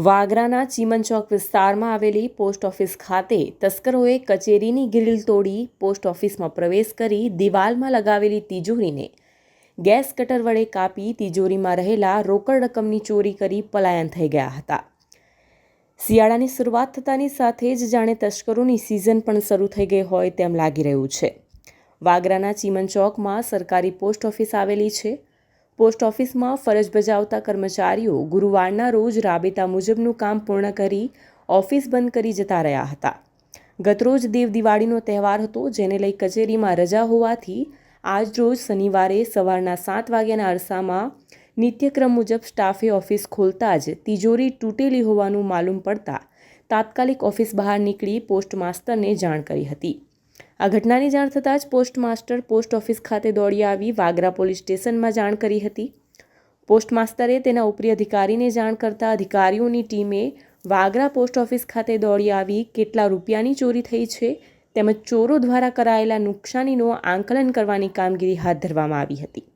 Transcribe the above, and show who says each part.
Speaker 1: વાગરાના ચીમનચોક વિસ્તારમાં આવેલી post office ખાતે તસ્કરોએ કચેરીની ગ્રીલ તોડી પોસ્ટ ઓફિસમાં પ્રવેશ કરી દિવાલમાં લગાવેલી તિજોરીને ગેસ કટર વડે કાપી તિજોરીમાં રહેલા રોકડ રકમની ચોરી કરી પલાયન થઈ ગયા હતા. શિયાળાની શરૂઆત થતાની સાથે જ જાણે તસ્કરોની સિઝન પણ શરૂ થઈ ગઈ હોય તેમ લાગી રહ્યું છે. વાગરાના ચીમન ચોકમાં સરકારી પોસ્ટ ઓફિસ આવેલી છે. પોસ્ટ ઓફિસમાં ફરજ બજાવતા કર્મચારીઓ ગુરુવારના રોજ રાબેતા મુજબનું કામ પૂર્ણ કરી ઓફિસ બંધ કરી જતા રહ્યા હતા. ગતરોજ દેવ દિવાળીનો તહેવાર હતો, જેને લઈ કચેરીમાં રજા હોવાથી આજરોજ શનિવારે સવારના સાત વાગ્યાના અરસામાં નિત્યક્રમ મુજબ સ્ટાફે ઓફિસ ખોલતા જ તિજોરી તૂટેલી હોવાનું માલુમ પડતા તાત્કાલિક ઓફિસ બહાર નીકળી પોસ્ટ માસ્તરને જાણ કરી હતી. આ ઘટનાની જાણ થતાં જ પોસ્ટ માસ્ટર પોસ્ટ ઓફિસ ખાતે દોડી આવી વાગરા પોલીસ સ્ટેશનમાં જાણ કરી હતી. પોસ્ટ માસ્તરે તેના ઉપરી અધિકારીને જાણ કરતા અધિકારીઓની ટીમે વાગરા પોસ્ટ ઓફિસ ખાતે દોડી આવી કેટલા રૂપિયાની ચોરી થઈ છે તેમજ ચોરો દ્વારા કરાયેલા નુકસાનીનું આંકલન કરવાની કામગીરી હાથ ધરવામાં આવી હતી.